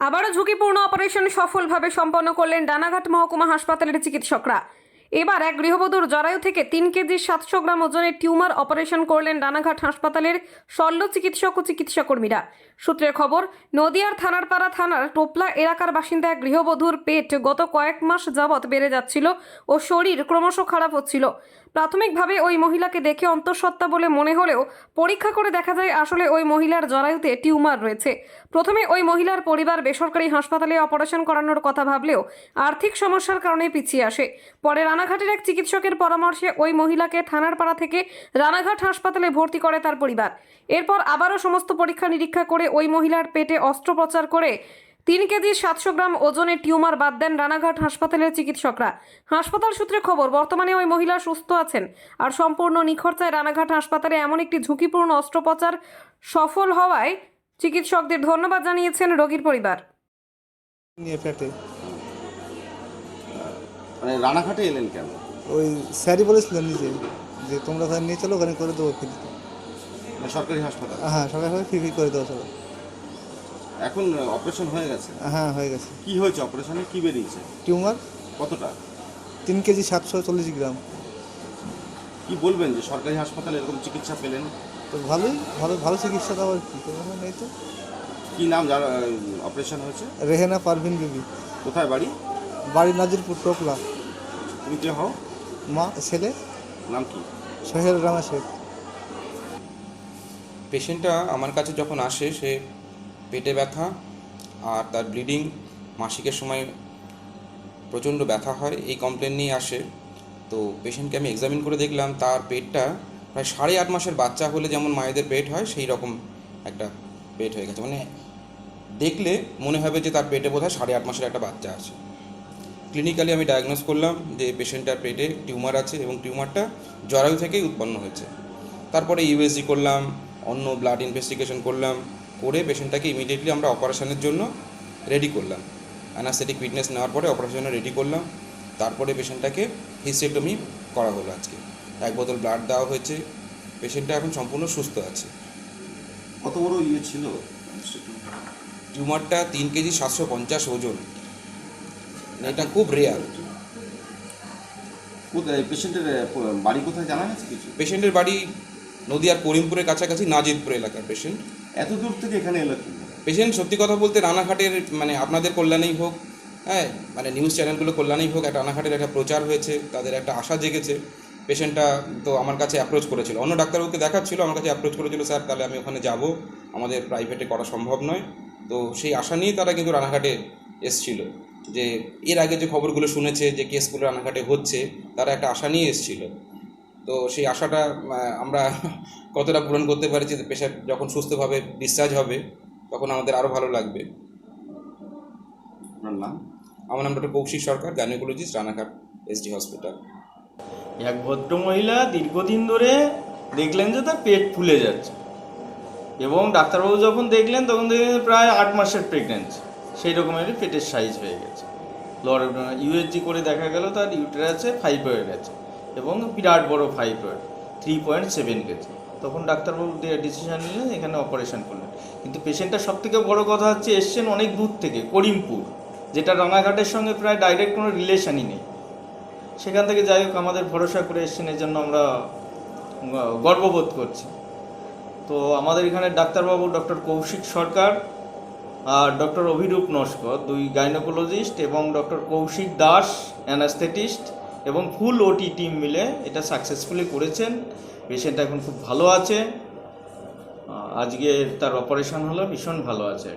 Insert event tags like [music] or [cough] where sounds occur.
আবারও ঝুঁকিপূর্ণ অপারেশন সফলভাবে সম্পন্ন করলেন ডানাঘাট মহকুমা হাসপাতালের চিকিৎসকরা। এবার এক গৃহবধূর জরায়ু থেকে তিন কেজি সাতশো গ্রাম ওজনের টিউমার অপারেশন করলেন ডানাঘাট হাসপাতালের শল্য চিকিৎসক ও চিকিৎসাকর্মীরা। সূত্রের খবর, নদিয়ার থানারপাড়া থানার টোপলা এলাকার বাসিন্দা এক গৃহবধূর পেট গত কয়েক মাস যাবৎ বেড়ে যাচ্ছিল ও শরীর ক্রমশ খারাপ হচ্ছিল। প্রাথমিকভাবে ওই মহিলাকে দেখে অন্তঃসত্ত্বা বলে মনে হলেও পরীক্ষা করে দেখা যায় আসলে ওই মহিলার জরায়ুতে টিউমার রয়েছে। প্রথমে ওই মহিলার পরিবার বেসরকারি হাসপাতালে অপারেশন করানোর কথা ভাবলেও আর্থিক সমস্যার কারণে পিছিয়ে আসে। পরে রানাঘাটের এক চিকিৎসকের পরামর্শে ওই মহিলাকে থানার পাড়া থেকে রানাঘাট হাসপাতালে ভর্তি করে তার পরিবার। এরপর আবারও সমস্ত পরীক্ষা নিরীক্ষা করে ওই মহিলার পেটে অস্ত্রোপচার করে তিন কেজি সাতশো গ্রাম ওজনের টিউমার বাদ দেন রানাঘাট হাসপাতালের চিকিৎসকরা। হাসপাতাল সূত্রে খবর, বর্তমানে ওই মহিলা সুস্থ আছেন আর সম্পূর্ণ নিখরচায় রানাঘাট হাসপাতালে এমন একটি ঝুঁকিপূর্ণ অস্ত্রোপচার সফল হওয়ায় চিকিৎসকদের ধন্যবাদ জানিয়েছেন রোগীর পরিবার। মানে রানাঘাটে এলেন কেন? ওই স্যারই বলেছিলেন নিজে যে তোমরা ওখানে নিয়ে চলো ওখানে করে দেবো ফ্রি মানে সরকারি হাসপাতাল? হ্যাঁ সবাই সবাই ফ্রি ফ্রি করে দেবো সবাই। এখন অপারেশন হয়ে গেছে? হ্যাঁ হয়ে গেছে। কি হয়েছে? অপারেশনে কি বেরিয়েছে? টিউমার? কতটা? তিন কেজি সাতশো চল্লিশ গ্রাম। কি বলবেন যে সরকারি হাসপাতালে এরকম চিকিৎসা পেলেন? তো ভালোই ভালো ভালো চিকিৎসা আবার কী নেই তো। কি নাম যার অপারেশন হয়েছে? রেহেনা পারভিন বিবি। কোথায় বাড়ি? বাড়ি নাজিরপুর টোকলা তুমি কে হও? মা ছেলে? নাম কি? সোহেল রানা শেখ। পেশেন্টটা আমার কাছে যখন আসে সে পেটে ব্যথা আর তার ব্লিডিং মাসিকের সময় প্রচণ্ড ব্যথা হয় এই কমপ্লেন নিয়ে আসে। তো পেশেন্টকে আমি এক্সামিন করে দেখলাম তার পেটটা প্রায় সাড়ে আট মাসের বাচ্চা হলে যেমন মায়েদের পেট হয় সেই রকম একটা পেট হয়ে গেছে। মানে দেখলে মনে হবে যে তার পেটে বোধহয় সাড়ে আট মাসের একটা বাচ্চা আছে। ক্লিনিক্যালি আমি ডায়াগনোস করলাম যে পেশেন্টটার পেটে টিউমার আছে এবং টিউমারটা জরায়ু থেকেই উৎপন্ন হয়েছে। তারপরে ইউএসজি করলাম অন্য ব্লাড ইনভেস্টিগেশন করলাম করে পেশেন্টটাকে ইমিডিয়েটলি আমরা অপারেশনের জন্য রেডি করলাম। অ্যানাস্থেটিক ফিটনেস নেওয়ার পরে অপারেশনে রেডি করলাম। তারপরে পেশেন্টটাকে হিস্টেক্টমি করা হলো আজকে। এক বোতল ব্লাড দেওয়া হয়েছে। পেশেন্টটা এখন সম্পূর্ণ সুস্থ আছে। কত বড় ইয়ে ছিল? টিউমারটা তিন কেজি সাতশো পঞ্চাশ ওজন। এটা খুব রেয়ার কোথায়? পেশেন্টের বাড়ি কোথায় জানা গেছে কিছু? পেশেন্টের বাড়ি নদিয়ার করিমপুরের কাছাকাছি নাজিরপুর এলাকার পেশেন্ট এত দূর থেকে এখানে এলো কি? পেশেন্ট সত্যি কথা বলতে রানাঘাটের মানে আপনাদের কল্যাণেই হোক হ্যাঁ মানে নিউজ চ্যানেলগুলো কল্যাণেই হোক একটা রানাঘাটের একটা প্রচার হয়েছে তাদের একটা আশা জেগেছে। পেশেন্টটা তো আমার কাছে অ্যাপ্রোচ করেছিল। অন্য ডাক্তারবাবুকে দেখাচ্ছিল আমার কাছে অ্যাপ্রোচ করেছিল স্যার তাহলে আমি ওখানে যাব। আমাদের প্রাইভেটে করা সম্ভব নয়। তো সেই আশা নিয়েই তারা কিন্তু রানাঘাটে এসছিল। যে এর আগে যে খবরগুলো শুনেছে যে কেসগুলো রানাঘাটে হচ্ছে তারা একটা আশা নিয়ে এসেছিল। তো সেই আশাটা আমরা [laughs] কতটা পূরণ করতে পারছি পেশেন্ট যখন সুস্থভাবে ডিসচার্জ হবে তখন আমাদের আরও ভালো লাগবে। আপনার নাম? আমার নাম doctor Kaushik Sarkar gynaecologist Ranaghat SD hospital এক ভদ্রমহিলা দীর্ঘদিন ধরে দেখলেন যে তার পেট ফুলে যাচ্ছে এবং ডাক্তারবাবু যখন দেখলেন তখন দেখলেন প্রায় আট মাসের প্রেগনেন্সি সেই রকমেরই পেটের সাইজ হয়ে গেছে। লর ইউএসজি করে দেখা গেল তার ইউটেরাসে ফাইব্রয়েড আছে এবং বিরাট বড় fibroid three point seven KG. তখন ডাক্তারবাবু ডিসিশন নিলেন, এখানে অপারেশন করলেন। কিন্তু পেশেন্টটা সব থেকে বড় কথা হচ্ছে, এসছেন অনেক দূর থেকে, করিমপুর, যেটা রানাঘাটের সঙ্গে প্রায় ডাইরেক্ট কোনো রিলেশনই নেই। সেখান থেকে যাই হোক, আমাদের ভরসা করে এসছেন, এর জন্য আমরা গর্ববোধ করছি। তো আমাদের এখানে ডাক্তারবাবু, ডক্টর কৌশিক সরকার ডক্টর অভিরূপ নস্কর, দুই গাইনোকোলজিস্ট এবং ডক্টর কৌশিক দাস অ্যানাস্থেটিস্ট এবং ফুল ওটি টিম মিলে এটা সাকসেসফুলি করেছেন। পেশেন্ট এখন খুব ভালো আছে। আজকে তার অপারেশন হলো, ভীষণ ভালো আছে।